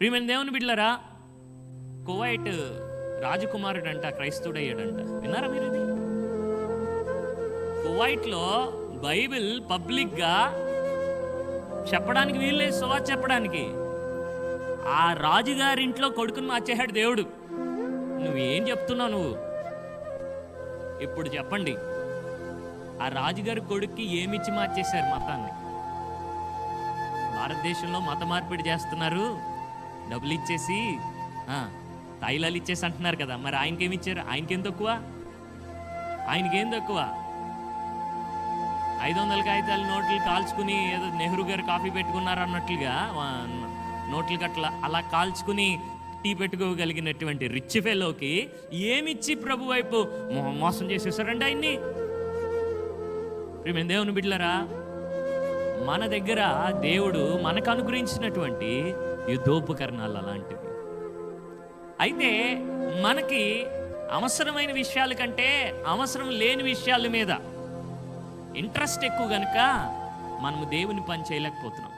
ప్రియమైన దేవుని బిడ్డలరా కువైట్ రాజకుమారుడు అంట క్రైస్తవుడయ్యాడంట. విన్నారా మీరు ఇది? కువైట్లో బైబిల్ పబ్లిక్గా చెప్పడానికి వీల్లేదు సువా చెప్పడానికి. ఆ రాజుగారింట్లో కొడుకుని మార్చేశాడు దేవుడు. నువ్వేం చెప్తున్నావు నువ్వు? ఇప్పుడు చెప్పండి. ఆ రాజుగారి కొడుక్కి ఏమిచ్చి మార్చేశారు మతాన్ని? భారతదేశంలో మత మార్పిడి చేస్తున్నారు. డబ్బులు ఇచ్చేసి తైలాలు ఇచ్చేసి అంటున్నారు కదా మరి ఆయనకేమి ఇచ్చారు? ఆయనకేం తక్కువ? ఆయనకేం తక్కువ? ఐదు వందల కాగితాలు నోట్లు కాల్చుకుని ఏదో నెహ్రూ గారు కాఫీ పెట్టుకున్నారు అన్నట్లుగా నోట్లు గట్ల అలా కాల్చుకుని టీ పెట్టుకోగలిగినటువంటి రిచ్ ఫెలోకి ఏమిచ్చి ప్రభు వైపు మో- మోసం చేసేసారండి ఆయన్ని? దేవుని బిడ్లరా మన దగ్గర దేవుడు మనకు అనుగ్రహించినటువంటి యుద్ధోపకరణాలు అలాంటివి. అయితే మనకి అవసరమైన విషయాల కంటే అవసరం లేని విషయాల మీద ఇంట్రెస్ట్ ఎక్కువ గనుక మనము దేవుని పని చేయలేకపోతున్నాం.